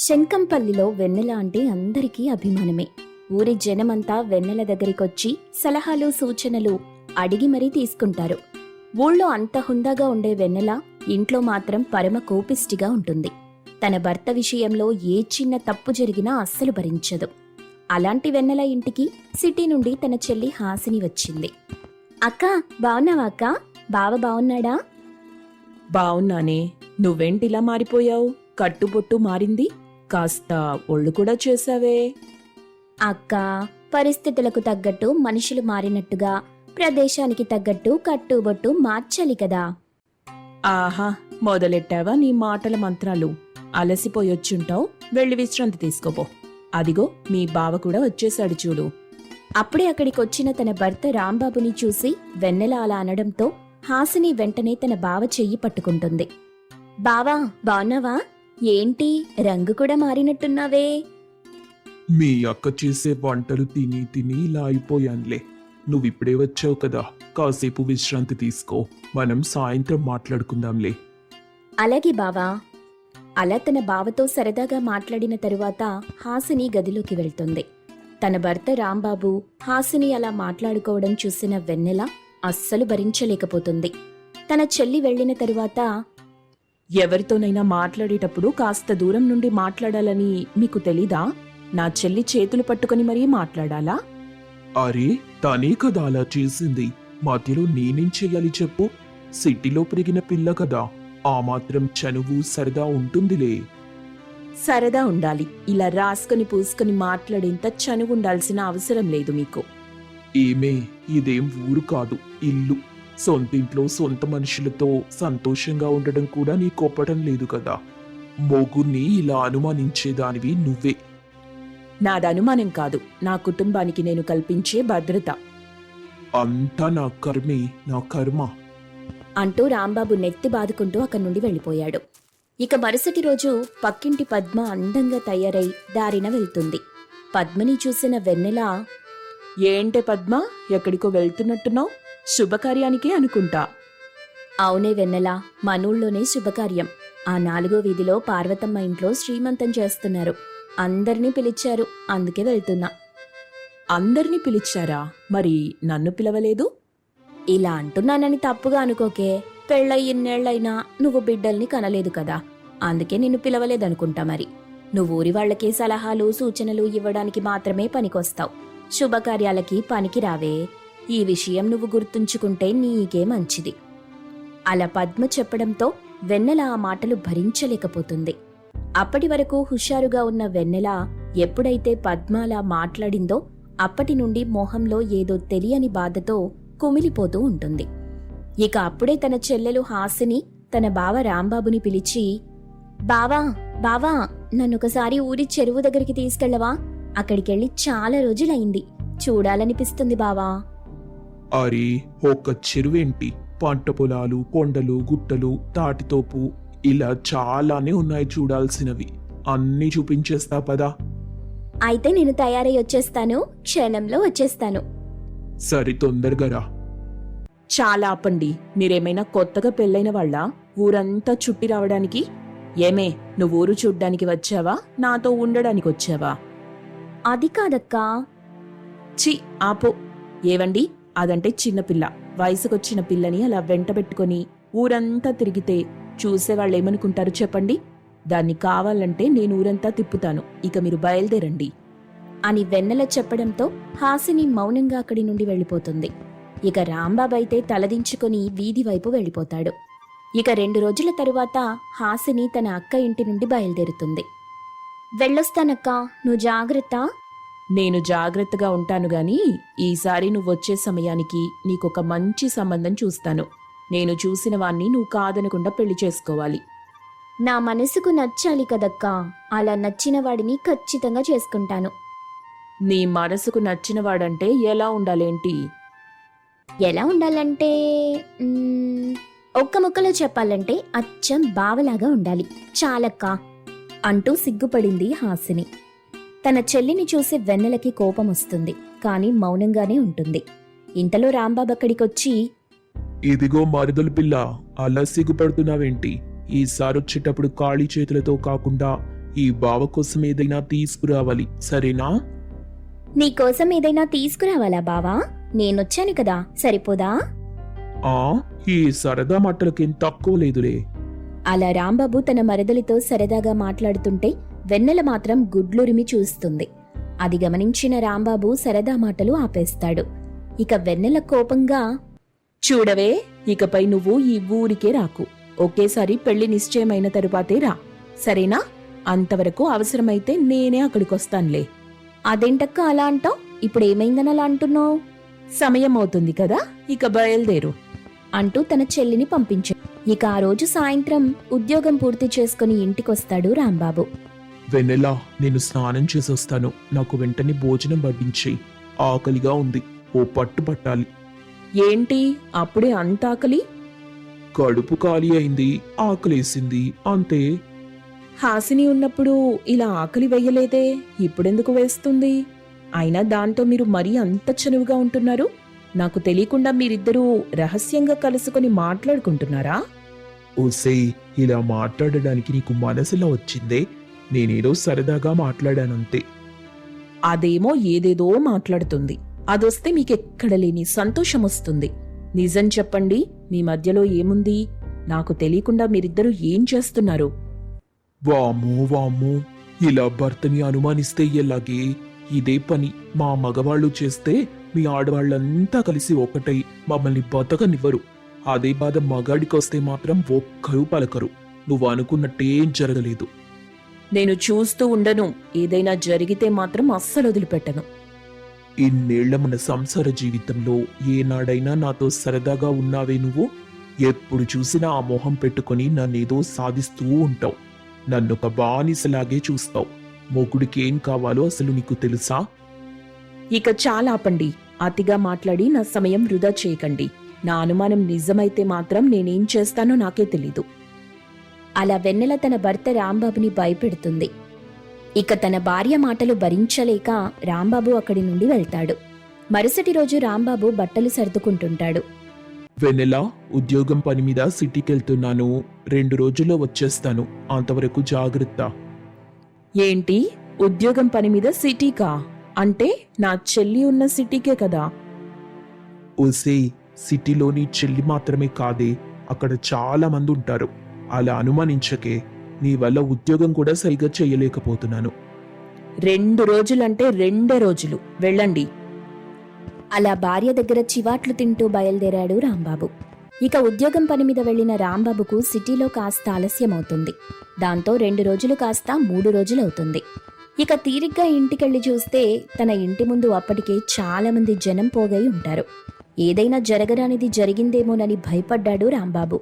శంకంపల్లిలో వెన్నెల అంటే అందరికీ అభిమానమే. ఊరి జనమంతా వెన్నెల దగ్గరికొచ్చి సలహాలు సూచనలు అడిగి మరీ తీసుకుంటారు. ఊళ్ళో అంత హుందాగా ఉండే వెన్నెల ఇంట్లో మాత్రం పరమ కోపిష్టిగా ఉంటుంది. తన భర్త విషయంలో ఏ చిన్న తప్పు జరిగినా అస్సలు భరించదు. అలాంటి వెన్నెల ఇంటికి సిటీ నుండి తన చెల్లి హాసిని వచ్చింది. అక్క బావున్నావా అక్క? బావ బావున్నాడా? బావున్నానే. నువ్వేంటిలా మారిపోయావు? కట్టుబొట్టు మారింది? కాస్త ఒళ్ళు కూడా చేసావే అక్క పరిస్థితులకు తగ్గట్టు మనుషులు మారినట్టుగా ప్రదేశానికి తగ్గట్టు కట్టుబొట్టు మార్చాలి కదా. ఆహా మొదలెట్టావా నీ మాటల మంత్రాలు? అలసిపోయొచ్చుంటావు వెళ్ళి విశ్రాంతి తీసుకోపో. అదిగో మీ బావ కూడా వచ్చేశాడు చూడు. అప్పుడే అక్కడికి వచ్చిన తన భర్త రాంబాబుని చూసి వెన్నెల అలా అనడంతో హాసిని వెంటనే తన బావ చెయ్యి పట్టుకుంటుంది. బావా బావున్నావా? ఏంటి? రంగు కూడా మారినట్టున్నావే. మీ అక్క చేసే వంటలు తిని తిని ఇలా అయిపోయానులే. నువ్విప్పుడే వచ్చావు కదా. కాసేపు విశ్రాంతి తీసుకో. మనం సాయంత్రం మాట్లాడుకుందాంలే. అలాగే బావా. అలా తన బావతో సరదాగా మాట్లాడిన తరువాత హాసిని గదిలోకి వెళ్తుంది. తన భర్త రాంబాబు హాసిని అలా మాట్లాడుకోవడం చూసిన వెన్నెల అస్సలు భరించలేకపోతుంది. తన చెల్లి వెళ్ళిన తరువాత ఎవరితోనైనా మాట్లాడేటప్పుడు కాస్త దూరం నుండి మాట్లాడాలని మీకు తెలీదా? నా చెల్లి చేతులు పట్టుకొని మరీ మాట్లాడాలా? అరే తనే కదా అలా చేసింది. మధ్యలో నేనేం చెయ్యాలి చెప్పు? సిటీలో పెరిగిన పిల్ల కదా. ఆ మాత్రం చనువు సరదా ఉంటుందిలే. సరదా ఉండాలి. ఇలా రాసుకొని పూసుకొని మాట్లాడేంత చనుగుండాల్సిన అవసరం లేదు మీకు. ఏమే ఇదేం ఊరు కాదు ఇల్లు. సొంతింట్లో సొంత మనుషులతో సంతోషంగా ఉండడం కూడా నీ కొప్పడం లేదు కదా. మొగుణ్ణి ఇలా అనుమానించేదానివి నువ్వే. నాది అనుమానం కాదు. నా కుటుంబానికి నేను కల్పించే భద్రత. అంతా నా కర్మే నా కర్మ. అంటూ రాంబాబు నెత్తి బాదుకుంటూ అక్కడి నుండి వెళ్ళిపోయాడు. ఇక మరుసటి రోజు పక్కింటి పద్మ అందంగా తయారై దారిన వెళ్తుంది. పద్మని చూసిన వెన్నెల ఏంటే పద్మ? ఎక్కడికో వెళ్తున్నట్టున్నావు? శుభకార్యానికే అనుకుంటా. అవునే వెన్నెల మనూళ్ళోనే శుభకార్యం. ఆ నాలుగో వీధిలో పార్వతమ్మ ఇంట్లో శ్రీమంతం చేస్తున్నారు. అందరినీ పిలిచారు అందుకే వెళ్తున్నా. అందరినీ పిలిచారా మరి నన్ను పిలవలేదు? ఇలా అంటున్నానని తప్పుగా అనుకోకే. పెళ్ళై ఇన్నేళ్ళైనా నువ్వు బిడ్డల్ని కనలేదు కదా. అందుకే నిన్ను పిలవలేదనుకుంటా మరి. నువ్వు ఊరి వాళ్ళకి సలహాలు సూచనలు ఇవ్వడానికి మాత్రమే పనికొస్తావు. శుభకార్యాలకి పనికి రావే ఈ విషయం నువ్వు గుర్తుంచుకుంటే నీకే మంచిది. అలా పద్మ చెప్పడంతో వెన్నెల ఆ మాటలు భరించలేకపోతుంది. అప్పటి వరకు హుషారుగా ఉన్న వెన్నెల ఎప్పుడైతే పద్మ అలా మాట్లాడిందో అప్పటి నుండి మొహంలో ఏదో తెలియని బాధతో కుమిలిపోతూ ఉంటుంది. ఇక అప్పుడే తన చెల్లెలు హాసిని తన బావ రాంబాబుని పిలిచి బావా బావా నన్నొకసారి ఊరి చెరువు దగ్గరికి తీసుకెళ్ళవా? అక్కడికెళ్ళి చాలా రోజులైంది. చూడాలనిపిస్తుంది బావా. అరే ఒక్క చెరువేంటి? పంట పొలాలు కొండలు గుట్టలు తాటితోపు ఇలా చాలానే ఉన్నాయి చూడాల్సినవి. అన్నీ చూపించేస్తా పదా. అయితే నేను తయారై వచ్చేస్తాను క్షణంలో వచ్చేస్తాను. సరి తొందరగా రా. చాలా ఆపండి. మీరేమైనా కొత్తగా పెళ్ళైన వాళ్ళ? ఊరంతా చుట్టి రావడానికి? ఏమే నువ్వు ఊరు చూడ్డానికి వచ్చావా? నాతో ఉండడానికి వచ్చావా? అది కాదక్కా. చి ఆపో. ఏవండి? అదంటే చిన్నపిల్ల వయసుకొచ్చిన పిల్లని అలా వెంటబెట్టుకొని ఊరంతా తిరిగితే చూసేవాళ్ళు ఏమనుకుంటారు చెప్పండి? దాన్ని కావాలంటే నేను ఊరంతా తిప్పుతాను. ఇక మీరు బయలుదేరండి. అని వెన్నెల చెప్పడంతో హాసిని మౌనంగా అక్కడి నుండి వెళ్ళిపోతుంది. ఇక రాంబాబు అయితే తలదించుకొని వీధి వైపు వెళ్ళిపోతాడు. ఇక రెండు రోజుల తరువాత హాసిని తన అక్క ఇంటి నుండి బయలుదేరుతుంది. వెళ్ళొస్తానక్కా నువ్వు జాగ్రత్త. నేను జాగ్రత్తగా ఉంటాను గాని ఈసారి నువ్వొచ్చే సమయానికి నీకొక మంచి సంబంధం చూస్తాను. నేను చూసిన వాణ్ణి నువ్వు కాదనకుండా పెళ్ళి చేసుకోవాలి. నా మనసుకు నచ్చాలి కదక్కా. అలా నచ్చిన వాడిని ఖచ్చితంగా చేసుకుంటాను. నీ మనసుకు నచ్చిన వాడంటే ఎలా ఉండాలేంటి? ఎలా ఉండాలంటే మ్మ్, ఒక్క ముక్కలో చెప్పాలంటే అచ్చం బావలాగా ఉండాలి. చాలక్కా. అంటూ సిగ్గుపడింది హాసిని. తన చెల్లిని చూసి వెన్నెలకి కోపం వస్తుంది కానీ మౌనంగానే ఉంటుంది. ఇంతలో రాంబాబు అక్కడికొచ్చి ఇదిగో మరుదల పిల్ల అలా సిగ్గుపడుతున్నావేంటి ఈసారి వచ్చేటప్పుడు ఖాళీ చేతులతో కాకుండా ఈ బావ కోసం ఏదైనా తీసుకురావాలి సరేనా? నీకోసం ఏదైనా తీసుకురావాలా బావా? నేనొచ్చాను కదా సరిపోదా? ఆ ఈ సరదా మాటలకేం తక్కువ లేదులే. అలా రాంబాబు తన మరదలితో సరదాగా మాట్లాడుతుంటే వెన్నెల మాత్రం గుడ్లురిమి చూస్తుంది. అది గమనించిన రాంబాబు సరదా మాటలు ఆపేస్తాడు. ఇక వెన్నెల కోపంగా చూడవే ఇకపై నువ్వు ఈ ఊరికే రాకు. ఒకేసారి పెళ్ళి నిశ్చయమైన తరువాతే రా. సరేనా? అంతవరకు అవసరమైతే నేనే అక్కడికొస్తానులే. అదేంటక్క అలా అంటావు? ఇప్పుడు ఏమైందని అలా అంటున్నావు? సమయం అవుతుంది కదా ఇక బయలుదేరు. అంటూ తన చెల్లిని పంపించాడు ఇక ఆ రోజు సాయంత్రం ఉద్యోగం పూర్తి చేసుకుని ఇంటికొస్తాడు రాంబాబు. వెన్నెలా నేను స్నానం చేసి వస్తాను నాకు వెంటనే భోజనం వడ్డించేయి. ఆకలిగా ఉంది. ఓ పట్టు పట్టాలి. ఏంటి? అప్పుడే అంత ఆకలి? కడుపు ఖాళీ అయింది. ఆకలేసింది. అంతే. హాసిని ఉన్నప్పుడు ఇలా ఆకలి వెయ్యలేదే ఇప్పుడెందుకు వేస్తుంది? అయినా దాంతో మీరు మరీ అంత చనువుగా ఉంటున్నారు? నాకు తెలియకుండా మీరిద్దరూ రహస్యంగా కలుసుకొని మాట్లాడుకుంటున్నారా? ఓసేయ్ ఇలా మాట్లాడడానికి నీకు మనసులో వచ్చిందే? నేనేదో సరదాగా మాట్లాడానంతే. అదేమో ఏదేదో మాట్లాడుతుంది. అదొస్తే మీకెక్కడ లేని సంతోషం వస్తుంది నిజం చెప్పండి మీ మధ్యలో ఏముంది? నాకు తెలియకుండా మీరిద్దరూ ఏం చేస్తున్నారు? వామ్మో వామ్మో. ఇలా భర్తని అనుమానిస్తే ఎలాగే? ఇదే పని మా మగవాళ్ళు చేస్తే మీ ఆడవాళ్ళంతా కలిసి ఒకటై మమ్మల్ని బతకనివ్వరు. అదే బాధ మగాడికొస్తే మాత్రం ఒక్కరూ పలకరు. నువ్వు అనుకున్నట్టేం జరగలేదు. నేను చూస్తూ ఉండను. ఏదైనా జరిగితే మాత్రం అస్సలు వదిలిపెట్టను. ఇన్నేళ్ళ మన సంసార జీవితంలో ఏనాడైనా నాతో సరదాగా ఉన్నావే నువ్వు? ఎప్పుడు చూసినా ఆ మొహం పెట్టుకొని నన్నేదో సాధిస్తూ ఉంటావు. నన్ను ఒక బానిసలాగే చూస్తావు. మొగుడికి ఏం కావాలో అసలు నీకు తెలుసా? ఇక చాలా ఆపండి అతిగా మాట్లాడి నా సమయం వృధా చేయకండి. నా అనుమానం నిజమైతే మాత్రం నేనేం చేస్తానో నాకే తెలీదు. అలా వెన్నెల తన భర్త రాంబాబుని భయపెడుతుంది. ఇక తన భార్య మాటలు భరించలేక రాంబాబు అక్కడి నుండి వెళ్తాడు. మరుసటి రోజు రాంబాబు బట్టలు సర్దుకుంటుంటాడు. వెన్నెల ఉద్యోగం పని మీద సిటీకి వెళ్తున్నాను రెండు రోజుల్లో వచ్చేస్తాను. అంతవరకు జాగ్రత్త. ఏంటి? ఉద్యోగం పని మీద సిటీకా? అంటే నా చెల్లి ఉన్న సిటీకే కదా? ఓసే సిటీలోని చెల్లి మాత్రమే కాదే. అక్కడ చాలా మంది ఉంటారు. అలా అనుమానించకే నీ వల్ల ఉద్యోగం కూడా సరిగా చేయలేకపోతున్నాను. రెండు రోజులంటే రెండే రోజులు. వెళ్ళండి. అలా భార్య దగ్గర చివాట్లు తింటూ బయలుదేరాడు రాంబాబు. ఇక ఉద్యోగం పని మీద వెళ్ళిన రాంబాబుకు సిటీలో కాస్త ఆలస్యమవుతుంది. దాంతో రెండు రోజులు కాస్త మూడు రోజులవుతుంది. ఇక తీరిగ్గా ఇంటికెళ్ళి చూస్తే తన ఇంటి ముందు అప్పటికే చాలామంది జనం పోగై ఉంటారు. ఏదైనా జరగరానిది జరిగిందేమోనని భయపడ్డాడు రాంబాబు.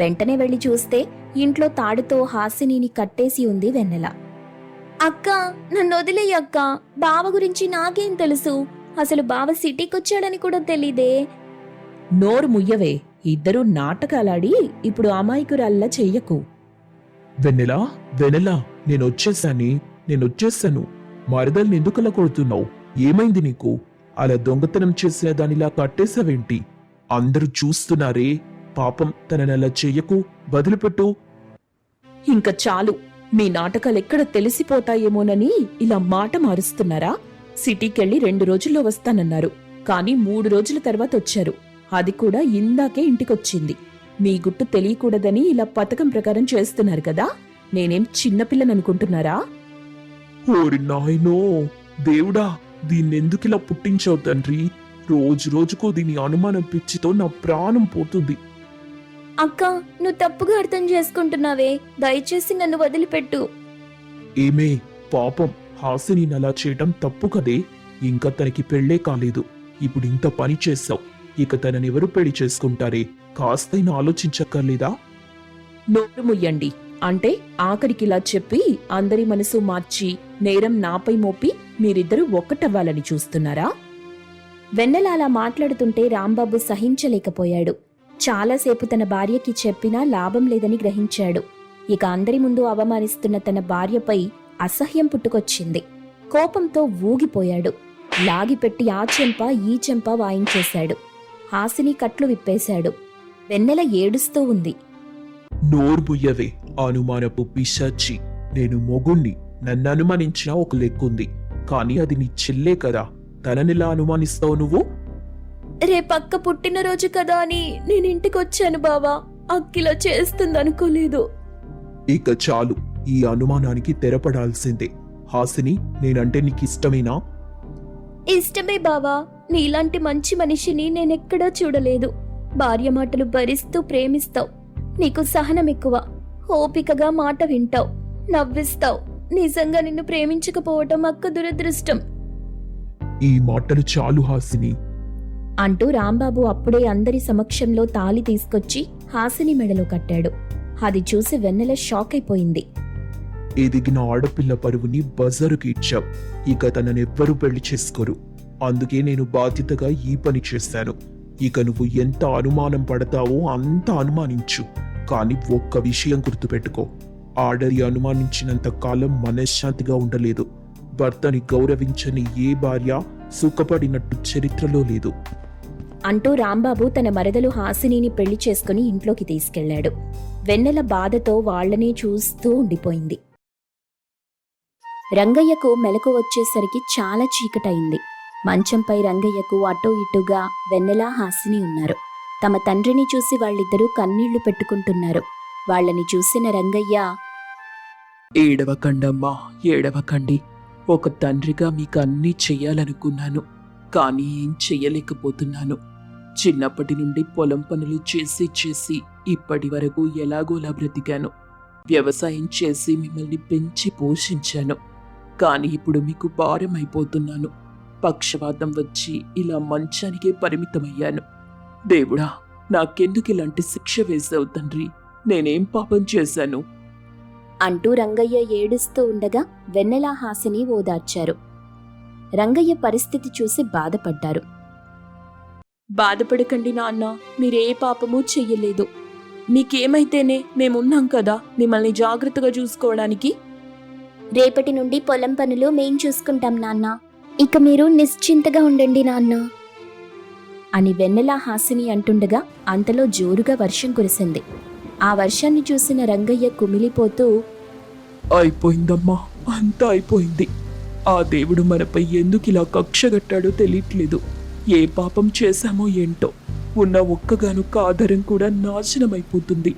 వెంటనే వెళ్ళి చూస్తే ఇంట్లో తాడుతో హాసినిని కట్టేసి ఉంది వెన్నెల. అక్క నన్ను వదిలేయ్ అక్క. బావ గురించి నాకేం తెలుసు? అసలు బావ సిటీకొచ్చాడని కూడా తెలీదే. నోరు ముయ్యవే. ఇద్దరూ నాటకాలాడి ఇప్పుడు అమాయకురాల్లా చెయ్యకు. వెన్నెలా వెన్నెలా నేను వచ్చేసాని నేను వచ్చేసాను మరదల్ని ఎందుకలా కొడుతున్నావు? ఏమైంది నీకు? అలా దొంగతనం చేసిన దానిలా కట్టేశావేంటి? అందరూ చూస్తున్నారే పాపం తనని అలా చెయ్యకు వదిలిపెట్టు ఇంక చాలు. మీ నాటకాలు ఎక్కడ తెలిసిపోతాయేమోనని ఇలా మాట మారుస్తున్నారా? సిటీకెళ్ళి రెండు రోజుల్లో వస్తానన్నారు. కానీ మూడు రోజుల తర్వాత వచ్చారు. అది కూడా ఇందాకే ఇంటికొచ్చింది. మీ గుట్టు తెలియకూడదని ఇలా పథకం ప్రకారం చేస్తున్నారు కదా? నేనేం చిన్నపిల్లననుకుంటున్నారా ఓరి నాయనో దేవుడా దీన్నెందుకిలా పుట్టించావు తండ్రి? రోజు రోజుకు దీని అనుమానం పిచ్చితో నా ప్రాణం పోతుంది. అక్క నువ్వు తప్పుగా అర్థం చేసుకుంటున్నావే. దయచేసి నన్ను వదిలిపెట్టు. ఏమే పాపం. హాసిని అలా చేయటం తప్పు కదే. ఇంకా తనకి పెళ్ళే కాలేదు. ఇప్పుడు ఇంత పని చేశావు. ఇక తననెవరు పెళ్ళి చేసుకుంటారే? కాస్తైనా ఆలోచించక్కర్లేదా? నోరు ముయ్యండి అంటే ఆఖరికి ఇలా చెప్పి అందరి మనసు మార్చి నేరం నాపై మోపి మీరిద్దరూ ఒక్కటవ్వాలని చూస్తున్నారా? వెన్నెల అలా మాట్లాడుతుంటే రాంబాబు సహించలేకపోయాడు. చాలాసేపు తన భార్యకి చెప్పినా లాభం లేదని గ్రహించాడు. ఇక అందరి ముందు అవమానిస్తున్న తన భార్యపై అసహ్యం పుట్టుకొచ్చింది. కోపంతో ఊగిపోయాడు. లాగిపెట్టి ఆ చెంప ఈ చెంప వాయించేశాడు. హాసిని కట్లు విప్పేశాడు. వెన్నెల ఏడుస్తూ ఉంది. నోర్బుయ్యవే అనుమానపు పిశాచి. నేను మొగుణ్ణి నన్ను అనుమానించిన ఒక లెక్కుంది. కానీ అది నీ చెల్లే కదా. తననిలా అనుమానిస్తావు నువ్వు? రేపక్క పుట్టినరోజు కదా అని నేను ఇంటికి వచ్చాను బావా. అక్కిలా చేస్తుందనుకోలేదు. ఇక చాలు. ఈ అనుమానానికి తెరపడాల్సిందే. హాసిని నేనంటే నీకు ఇష్టమేనా ఇష్టమే బావా. నీలాంటి మంచి మనిషిని నేనెక్కడా చూడలేదు. భార్య మాటలు భరిస్తూ ప్రేమిస్తావు. నీకు సహనం ఎక్కువ. ఓపికగా మాట వింటావు. నవ్విస్తావు. నిజంగా నిన్ను ప్రేమించకపోవటం అక్క దురదృష్టం. ఈ మాటలు చాలు హాసిని. అంటూ రాంబాబు అప్పుడే అందరి సమక్షంలో తాలి తీసుకొచ్చి హాసిని మెడలో కట్టాడు. అది చూసి వెన్నెల షాక్ అయిపోయింది ఎదిగిన ఆడపిల్ల పరువుని బజరుకి ఇచ్చావు ఇక తననెవ్వరూ పెళ్ళి చేసుకోరు. అందుకే నేను బాధ్యతగా ఈ పని చేశాను. ఇక నువ్వు ఎంత అనుమానం పడతావో అంత అనుమానించు. కానీ ఒక్క విషయం గుర్తుపెట్టుకో. ఆడది అనుమానించినంత కాలం మనశ్శాంతిగా ఉండలేదు. భర్తని గౌరవించని ఏ భార్య సుఖపడినట్టు చరిత్రలో లేదు. అంటూ రాంబాబు తన మరదలు హాసినిని పెళ్ళి చేసుకుని ఇంట్లోకి తీసుకెళ్ళాడు. వెన్నెల బాధతో వాళ్ళనే చూస్తూ ఉండిపోయింది. రంగయ్యకు మెలకు వచ్చేసరికి చాలా చీకటయింది. మంచంపై రంగయ్యకు అటో ఇటుగా వెన్నెల హాసిని ఉన్నారు. తమ తండ్రిని చూసి వాళ్ళిద్దరూ కన్నీళ్ళు పెట్టుకుంటున్నారు. వాళ్ళని చూసిన రంగయ్య ఏడవకండమ్మా ఏడవకండి. ఒక తండ్రిగా మీకు అన్నీ చెయ్యాలనుకున్నాను. కానీ ఏం చెయ్యలేకపోతున్నాను. చిన్నప్పటి నుండి పొలం పనులు చేసి చేసి ఇప్పటి వరకు ఎలాగోలా బ్రతికాను. వ్యవసాయం చేసి మిమ్మల్ని పెంచి పోషించాను. కానీ ఇప్పుడు మీకు భారం అయిపోతున్నాను పక్షవాతం వచ్చి ఇలా మంచానికే పరిమితమయ్యాను. దేవుడా నాకెందుకు ఇలాంటి శిక్ష వేసావు తండ్రి? నేనేం పాపం చేశాను? అంటూ రంగయ్య ఏడుస్తూ ఉండగా వెన్నెల హాసిని ఓదార్చారు. రంగయ్య పరిస్థితి చూసి బాధపడ్డారు. బాధపడకండి నాన్న మీరే పాపము చెయ్యలేదు. మీకేమైతేనే మేమున్నాం కదా మిమ్మల్ని జాగ్రత్తగా చూసుకోవడానికి? రేపటి నుండి పొలం పనులు మేం చూసుకుంటాం నాన్న. ఇక మీరు నిశ్చింతగా ఉండండి నాన్న. అని వెన్నెల హాసిని అంటుండగా అంతలో జోరుగా వర్షం కురిసింది. ఆ వర్షాన్ని చూసిన రంగయ్య కుమిలిపోతూ అయిపోయిందమ్మా అంతా అయిపోయింది. ఆ దేవుడు మనపై ఎందుకు ఇలా కక్షగట్టాడో తెలియట్లేదు. ఏ పాపం చేశామో ఏంటో ఉన్న ఒక్కగానొక్క ఆధారం కూడా నాశనమైపోతుంది.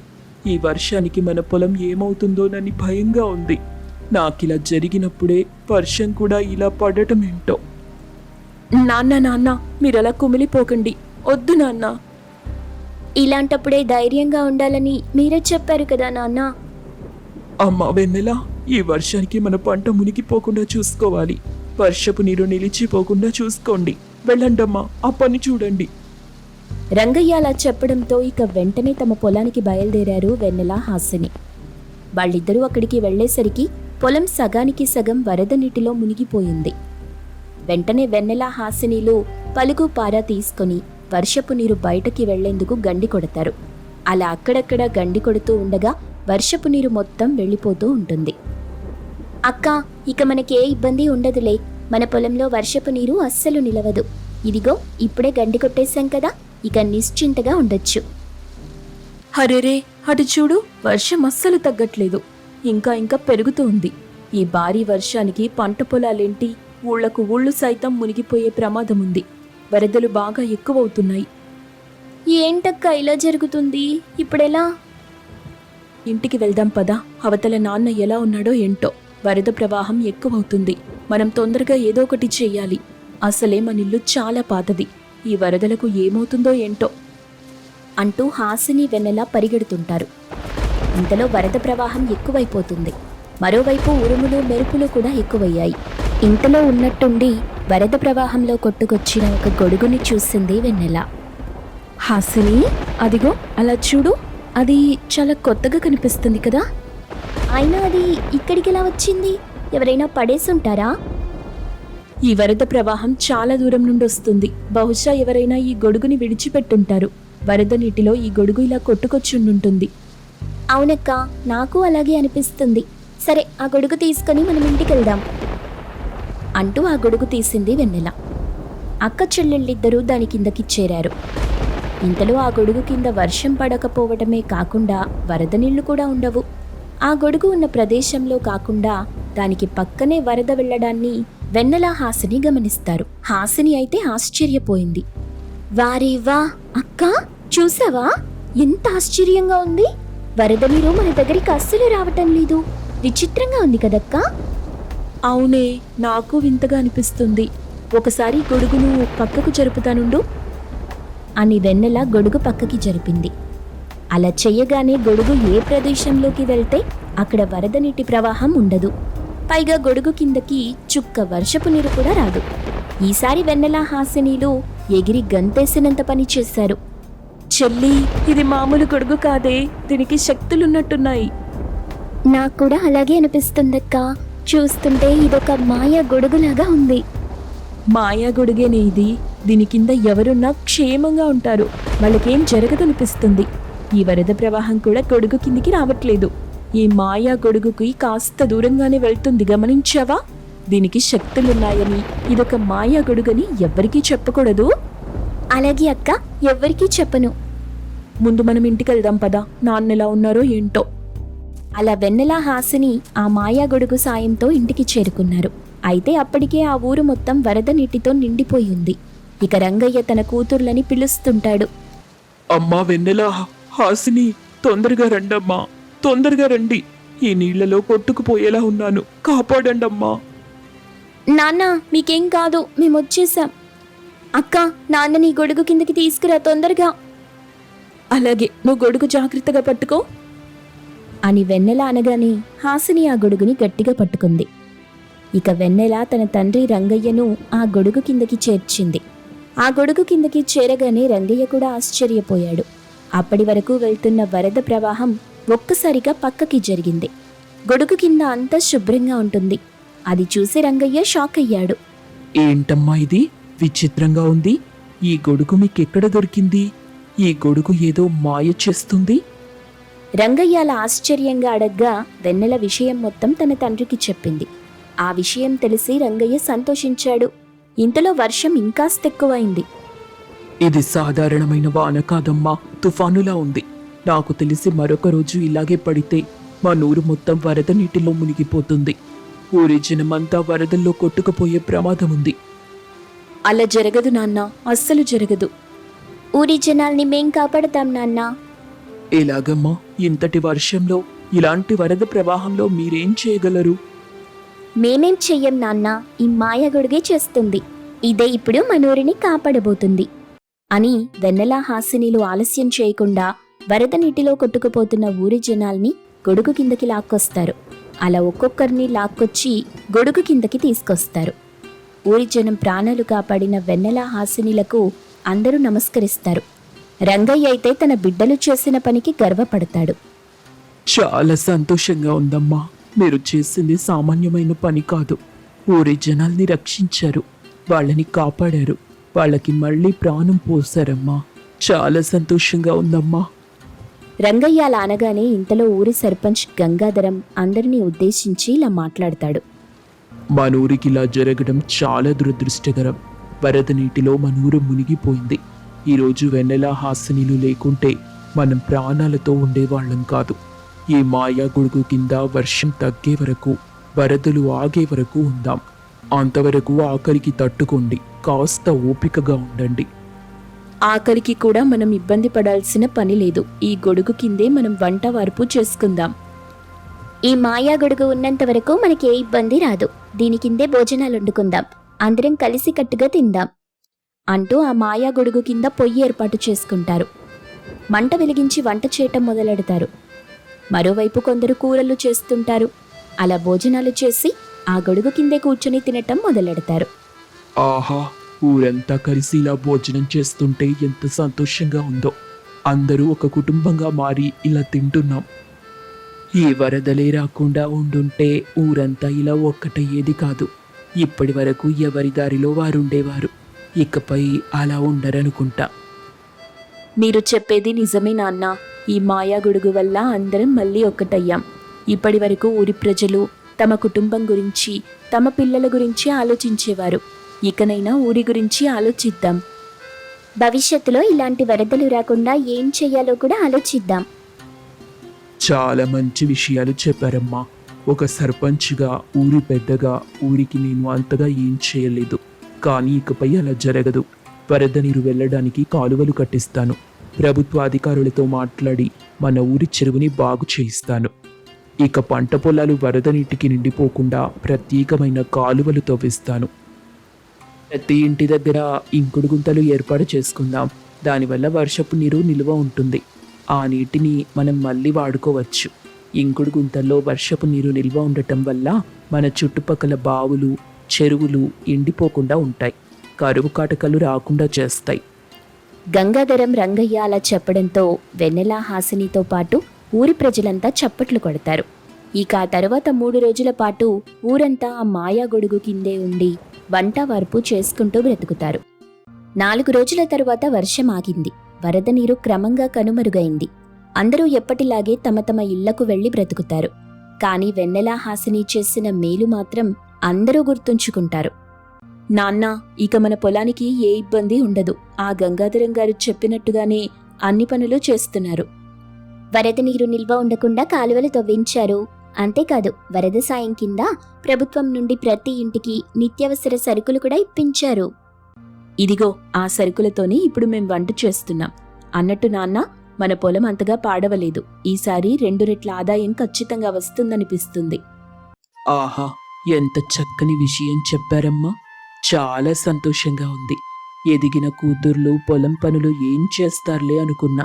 ఈ వర్షానికి మన పొలం ఏమవుతుందోనని భయంగా ఉంది. నాకిలా జరిగినప్పుడే వర్షం కూడా ఇలా పడటం ఏంటో నాన్న నాన్న మీరలా కుమిలిపోకండి. వద్దు నాన్న. ఇలాంటప్పుడే ధైర్యంగా ఉండాలని మీరే చెప్పారు కదా నాన్న. అమ్మా వెన్నెల? ఈ వర్షానికి మన పంట మునిగిపోకుండా చూసుకోవాలి. వర్షపు నీరు నిలిచిపోకుండా చూసుకోండి. వెళ్ళండమ్మా ఆ పని చూడండి. రంగయ్య అలా చెప్పడంతో ఇక వెంటనే తమ పొలానికి బయలుదేరారు వెన్నెల హాసిని. వాళ్ళిద్దరూ అక్కడికి వెళ్ళేసరికి పొలం సగానికి సగం వరద నీటిలో మునిగిపోయింది. వెంటనే వెన్నెల హాసినిలు పలుకు పార తీసుకొని వర్షపు నీరు బయటకి వెళ్ళేందుకు గండి కొడతారు. అలా అక్కడక్కడ గండి కొడుతూ ఉండగా వర్షపు నీరు మొత్తం వెళ్ళిపోతూ ఉంటుంది. అక్క ఇక మనకే ఇబ్బంది ఉండదులే. మన పొలంలో వర్షపు నీరు అస్సలు నిలవదు. ఇదిగో ఇప్పుడే గండి కొట్టేశాం కదా ఇక నిశ్చింతగా ఉండొచ్చు. హరేరే అటు చూడు వర్షం అస్సలు తగ్గట్లేదు. ఇంకా ఇంకా పెరుగుతూ ఉంది. ఈ భారీ వర్షానికి పంట పొలాలేంటి? ఊళ్ళకు ఊళ్ళు సైతం మునిగిపోయే ప్రమాదం ఉంది. వరదలు బాగా ఎక్కువవుతున్నాయి. ఏంటక్క ఇలా జరుగుతుంది? ఇప్పుడెలా? ఇంటికి వెళ్దాం పదా. అవతల నాన్న ఎలా ఉన్నాడో ఏంటో. వరద ప్రవాహం ఎక్కువవుతుంది. మనం తొందరగా ఏదో ఒకటి చేయాలి. అసలే మన ఇల్లు చాలా పాతది. ఈ వరదలకు ఏమవుతుందో ఏంటో? అంటూ హాసిని వెన్నెల పరిగెడుతుంటారు. ఇంతలో వరద ప్రవాహం ఎక్కువైపోతుంది. మరోవైపు ఉరుములు మెరుపులు కూడా ఎక్కువయ్యాయి. ఇంతలో ఉన్నట్టుండి వరద ప్రవాహంలో కొట్టుకొచ్చిన ఒక గొడుగుని చూసింది వెన్నెల. హాసిని అదిగో అలా చూడు. అది చాలా కొత్తగా కనిపిస్తుంది కదా? అయినా అది ఇక్కడికి ఎలా వచ్చింది? ఎవరైనా పడేసుంటారా? ఈ వరద ప్రవాహం చాలా దూరం నుండి వస్తుంది. బహుశా ఎవరైనా ఈ గొడుగుని విడిచిపెట్టుంటారు. వరద నీటిలో ఈ గొడుగు ఇలా కొట్టుకొచ్చుండుంటుంది. అవునక్క నాకు అలాగే అనిపిస్తుంది. సరే ఆ గొడుగు తీసుకొని మనం ఇంటికి వెళ్దాం అంటూ ఆ గొడుగు తీసింది వెన్నెల. అక్క చెల్లెళ్ళిద్దరూ దాని కిందకి చేరారు. ఇంతలో ఆ గొడుగు కింద వర్షం పడకపోవడమే కాకుండా వరద నీళ్ళు కూడా ఉండవు. ఆ గొడుగు ఉన్న ప్రదేశంలో కాకుండా దానికి పక్కనే వరద వెళ్ళడాన్ని వెన్నెల హాసిని గమనిస్తారు. హాసిని అయితే ఆశ్చర్యపోయింది. వారే వా అక్క చూసావా? ఎంత ఆశ్చర్యంగా ఉంది. వరద నీరు మన దగ్గరికి అస్సలు రావటం లేదు. విచిత్రంగా ఉంది కదక్క? అవునే నాకు వింతగా అనిపిస్తుంది. ఒకసారి గొడుగును పక్కకు జరుపుతానుండు? అని వెన్నెల గొడుగు పక్కకి జరిపింది. అలా చెయ్యగానే గొడుగు ఏ ప్రదేశంలోకి వెళ్తే అక్కడ వరద నీటి ప్రవాహం ఉండదు. పైగా గొడుగు కిందకి చుక్క వర్షపు నీరు కూడా రాదు. ఈసారి వెన్నెల హాసినీలు ఎగిరి గంతేసినంత పని చేశారు. చెల్లి ఇది మామూలు గొడుగు కాదే దీనికి శక్తులున్నట్టున్నాయి. నాకు కూడా అలాగే అనిపిస్తుందక్క. చూస్తుంటే ఇదొక మాయా గొడుగులాగా ఉంది. మాయా గొడుగేనే ఇది? దీని కింద ఎవరున్నా క్షేమంగా ఉంటారు. వాళ్ళకేం జరగదనిపిస్తుంది. ఈ వరద ప్రవాహం కూడా గొడుగు కిందికి రావట్లేదు. ఈ మాయా గొడుగుకి కాస్త దూరంగానే వెళ్తుంది. గమనించావా? దీనికి శక్తులున్నాయని. ఇదొక మాయా గొడుగని ఎవ్వరికీ చెప్పకూడదు. అలాగే అక్క ఎవ్వరికీ చెప్పను. ముందు మనం ఇంటికి వెళ్దాం పదా. నాన్న ఎలా ఉన్నారో ఏంటో. అలా వెన్నెల హాసిని ఆ మాయా గొడుగు సాయంతో ఇంటికి చేరుకున్నారు. అయితే అప్పటికే ఆ ఊరు మొత్తం వరద నీటితో నిండిపోయి ఉంది. ఇక రంగయ్య తన కూతుర్లని పిలుస్తుంటాడు. అమ్మా వెన్నెల హాసిని తొందరగా రండమ్మా. తొందరగా రండి. ఈ నీళ్ళలో కొట్టుకుపోయేలా ఉన్నాను. కాపాడండమ్మా. నాన్న మీకేం కాదు. మేము వచ్చేసాం అక్క నాన్నని గొడుగు కిందకి తీసుకురా తొందరగా. అలాగే నువ్వు గొడుగు జాగ్రత్తగా పట్టుకో. అని వెన్నెల అనగానే హాసిని ఆ గొడుగుని గట్టిగా పట్టుకుంది. ఇక వెన్నెల తన తండ్రి రంగయ్యను ఆ గొడుగు కిందకి చేర్చింది. ఆ గొడుగు కిందకి చేరగానే రంగయ్య కూడా ఆశ్చర్యపోయాడు. అప్పటి వరకు వెళ్తున్న వరద ప్రవాహం ఒక్కసారిగా పక్కకి జరిగింది. గొడుగు కింద అంతా శుభ్రంగా ఉంటుంది. అది చూసి రంగయ్య షాక్ అయ్యాడు. ఏంటమ్మా ఇది? విచిత్రంగా ఉంది. ఈ గొడుగు మీకెక్కడ దొరికింది? ఈ గొడుగు ఏదో మాయ చేస్తుంది. రంగయ్య అలా ఆశ్చర్యంగా అడగ్గా వెన్నెల విషయం మొత్తం తన తండ్రికి చెప్పింది. ఆ విషయం తెలిసి రంగయ్య సంతోషించాడు. ఇంతలో వర్షం ఇంకాస్త ఎక్కువైంది. ఇది సాధారణమైన వాన కాదమ్మా. తుఫానులా ఉంది. నాకు తెలిసి మరొక రోజు ఇలాగే పడితే మా నూరు మొత్తం వరద నీటిలో మునిగిపోతుంది. ఊరి జనమంతా వరదల్లో కొట్టుకుపోయే ప్రమాదం ఉంది. అలా జరగదు నాన్న. అస్సలు జరగదు. ఊరి జనాల్ని మేం కాపాడతాం నాన్న. ఎలాగమ్మా? ఇంతటి వర్షంలో ఇలాంటి వరద ప్రవాహంలో మీరేం చేయగలరు? మేమేం చెయ్యం నాన్న. ఈ మాయగొడుగే చేస్తుంది. ఇదే ఇప్పుడు మనూరిని కాపాడబోతుంది. అని వెన్నెలా హాసినిలు ఆలస్యం చేయకుండా వరద నీటిలో కొట్టుకుపోతున్న ఊరి జనాల్ని గొడుగు కిందకి లాక్కొస్తారు. అలా ఒక్కొక్కరిని లాక్కొచ్చి గొడుగు కిందకి తీసుకొస్తారు. ఊరి జనం ప్రాణాలు కాపాడిన వెన్నెల హాసినిలకు అందరూ నమస్కరిస్తారు. రంగయ్య అయితే తన బిడ్డలు చేసిన పనికి గర్వపడతాడు. చాలా సంతోషంగా ఉందమ్మా. మీరు చేసింది సామాన్యమైన పని కాదు. ఊరి జనాల్ని రక్షించారు. వాళ్ళని కాపాడారు. వాళ్ళకి మళ్ళీ ప్రాణం పోసారమ్మా. చాలా సంతోషంగా ఉందమ్మా. రంగయ్య అలా అనగానే ఇంతలో ఊరి సర్పంచ్ గంగాధరం అందరినీ ఉద్దేశించి ఇలా మాట్లాడతాడు. మన ఊరికి ఇలా జరగడం చాలా దురదృష్టకరం. వరద నీటిలో మన ఊరు మునిగిపోయింది. ఈరోజు వెన్నెల హాసినిలు లేకుంటే మనం ప్రాణాలతో ఉండేవాళ్ళం కాదు. ఈ మాయా గొడుగు కింద వర్షం తగ్గే వరకు వరదలు ఆగే వరకు ఉందాం. అంతవరకు ఆఖరికి తట్టుకోండి. కాస్త ఓపికగా ఉండండి. ఆఖరికి కూడా మనం ఇబ్బంది పడాల్సిన పని లేదు. ఈ గొడుగు కిందే మనం వంట వార్పు చేసుకుందాం. ఈ మాయా గొడుగు ఉన్నంత వరకు మనకి ఏ ఇబ్బంది రాదు. దీని కిందే భోజనాలు వండుకుందాం. అందరం కలిసి కట్టుగా తిందాం. అంటూ ఆ మాయా గొడుగు కింద పొయ్యి ఏర్పాటు చేసుకుంటారు. మంట వెలిగించి వంట చేయటం మొదలెడతారు. మరోవైపు కొందరు కూరలు చేస్తుంటారు. అలా భోజనాలు చేసి ఆ గొడుగు కిందే కూర్చొని తినటం మొదలెడతారు. ఆహా ఊరంతా కలిసి ఇలా భోజనం చేస్తుంటే ఎంత సంతోషంగా ఉందో. అందరూ ఒక కుటుంబంగా మారి ఇలా తింటున్నాం. ఈ వరదలే రాకుండా ఉండుంటే ఊరంతా ఇలా ఒక్కటయ్యేది కాదు. ఇప్పటి వరకు ఎవరి దారిలో వారుండేవారు. ఇకపై అలా ఉండరనుకుంటా. మీరు చెప్పేది నిజమే నాన్న. ఈ మాయా గొడుగు వల్ల అందరం మళ్ళీ ఒక్కటయ్యాం. ఇప్పటి వరకు ఊరి ప్రజలు తమ కుటుంబం గురించి తమ పిల్లల గురించి ఆలోచించేవారు. ఇకనైనా ఊరి గురించి ఆలోచిద్దాం. భవిష్యత్తులో ఇలాంటి వరదలు రాకుండా ఏం చేయాలో కూడా ఆలోచిద్దాం. చాలా మంచి విషయాలు చెప్పారమ్మా. ఒక సర్పంచ్గా ఊరి పెద్దగా ఊరికి నేను అంతగా ఏం చేయలేదు. కానీ ఇకపై అలా జరగదు. వరద నీరు వెళ్ళడానికి కాలువలు కట్టిస్తాను. ప్రభుత్వ అధికారులతో మాట్లాడి మన ఊరి చెరువుని బాగు చేయిస్తాను. ఇక పంట పొలాలు వరద నీటికి నిండిపోకుండా ప్రత్యేకమైన కాలువలు తవ్విస్తాను. ప్రతి ఇంటి దగ్గర ఇంకుడు గుంతలు ఏర్పాటు చేసుకుందాం. దానివల్ల వర్షపు నీరు నిల్వ ఉంటుంది. ఆ నీటిని మనం మళ్ళీ వాడుకోవచ్చు. ఇంకుడు గుంతల్లో వర్షపు నీరు నిల్వ ఉండటం వల్ల మన చుట్టుపక్కల బావులు చెరువులు ఎండిపోకుండా ఉంటాయి. కరువు కాటకలు రాకుండా చేస్తాయి. గంగాధరం రంగయ్య అలా చెప్పడంతో వెన్నెల హాసినితో పాటు ఊరి ప్రజలంతా చప్పట్లు కొడతారు. ఇక ఆ తర్వాత మూడు రోజుల పాటు ఊరంతా ఆ మాయా గొడుగు కిందే ఉండి వంట వార్పు చేసుకుంటూ బ్రతుకుతారు. నాలుగు రోజుల తరువాత వర్షం ఆగింది. వరద నీరు క్రమంగా కనుమరుగైంది. అందరూ ఎప్పటిలాగే తమ తమ ఇళ్ళకు వెళ్ళి బ్రతుకుతారు. కాని వెన్నెలా హాసిని చేసిన మేలు మాత్రం అందరూ గుర్తుంచుకుంటారు. నాన్న ఇక మన పొలానికి ఏ ఇబ్బంది ఉండదు. ఆ గంగాధరం గారు చెప్పినట్టుగానే అన్ని పనులు చేస్తున్నారు. వరద నీరు నిల్వ ఉండకుండా కాలువలు తవ్వించారు. అంతేకాదు వరద సాయం కింద ప్రభుత్వం నుండి ప్రతి ఇంటికి నిత్యావసర సరుకులు కూడా ఇప్పించారు. ఇదిగో ఆ సరుకులతోనే ఇప్పుడు మేం వంట చేస్తున్నాం. అన్నట్టు నాన్న మన పొలం అంతగా పాడవలేదు. ఈసారి రెండు రెట్ల ఆదాయం ఖచ్చితంగా వస్తుందనిపిస్తుంది. ఆహా ఎంత చక్కని విషయం చెప్పారమ్మా. చాలా సంతోషంగా ఉంది. ఎదిగిన కూతుర్లు పొలం పనులు ఏం చేస్తారులే అనుకున్నా.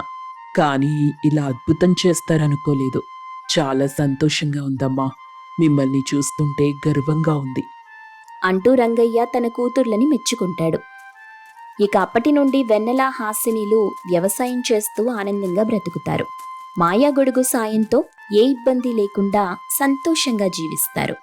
కానీ ఇలా అద్భుతం చేస్తారనుకోలేదు. చాలా సంతోషంగా ఉందమ్మా. మిమ్మల్ని చూస్తుంటే గర్వంగా ఉంది. అంటూ రంగయ్య తన కూతుర్లని మెచ్చుకుంటాడు. ఇక అప్పటి నుండి వెన్నెల హాసినిలు వ్యవసాయం చేస్తూ ఆనందంగా బ్రతుకుతారు. మాయాగొడుగు సాయంతో ఏ ఇబ్బంది లేకుండా సంతోషంగా జీవిస్తారు.